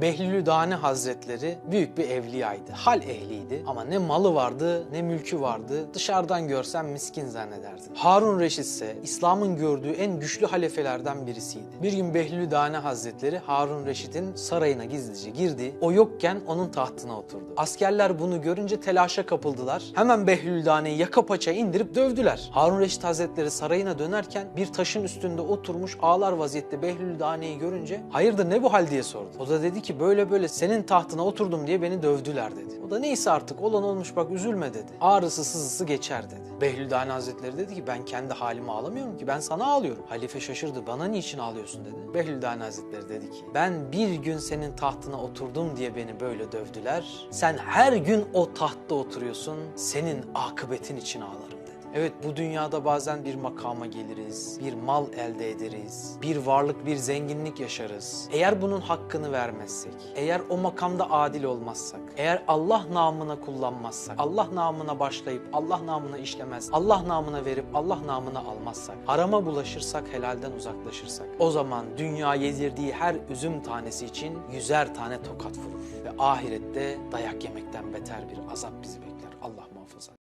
Behlülü Dane Hazretleri büyük bir evliyaydı. Hal ehliydi ama ne malı vardı ne mülkü vardı. Dışarıdan görsen miskin zannederdin. Harun Reşit ise İslam'ın gördüğü en güçlü halefelerden birisiydi. Bir gün Behlülü Dane Hazretleri Harun Reşit'in sarayına gizlice girdi. O yokken onun tahtına oturdu. Askerler bunu görünce telaşa kapıldılar. Hemen Behlül Dane'yi yaka paça indirip dövdüler. Harun Reşit Hazretleri sarayına dönerken bir taşın üstünde oturmuş ağlar vaziyette Behlül Dane'yi görünce hayırdır ne bu hal diye sordu. O da dedi ki böyle böyle senin tahtına oturdum diye beni dövdüler dedi. O da neyse artık olan olmuş bak üzülme dedi. Ağrısı sızısı geçer dedi. Behlül Dane Hazretleri dedi ki ben kendi halime ağlamıyorum ki ben sana ağlıyorum. Halife şaşırdı bana niçin ağlıyorsun dedi. Behlül Dane Hazretleri dedi ki ben bir gün senin tahtına oturdum diye beni böyle dövdüler. Sen her gün o tahtta oturuyorsun senin akıbetin için ağlarım. Evet bu dünyada bazen bir makama geliriz, bir mal elde ederiz, bir varlık, bir zenginlik yaşarız. Eğer bunun hakkını vermezsek, eğer o makamda adil olmazsak, eğer Allah namına kullanmazsak, Allah namına başlayıp Allah namına işlemez, Allah namına verip Allah namına almazsak, harama bulaşırsak, helalden uzaklaşırsak, o zaman dünya yedirdiği her üzüm tanesi için yüzer tane tokat vurur ve ahirette dayak yemekten beter bir azap bizi bekler. Allah muhafaza.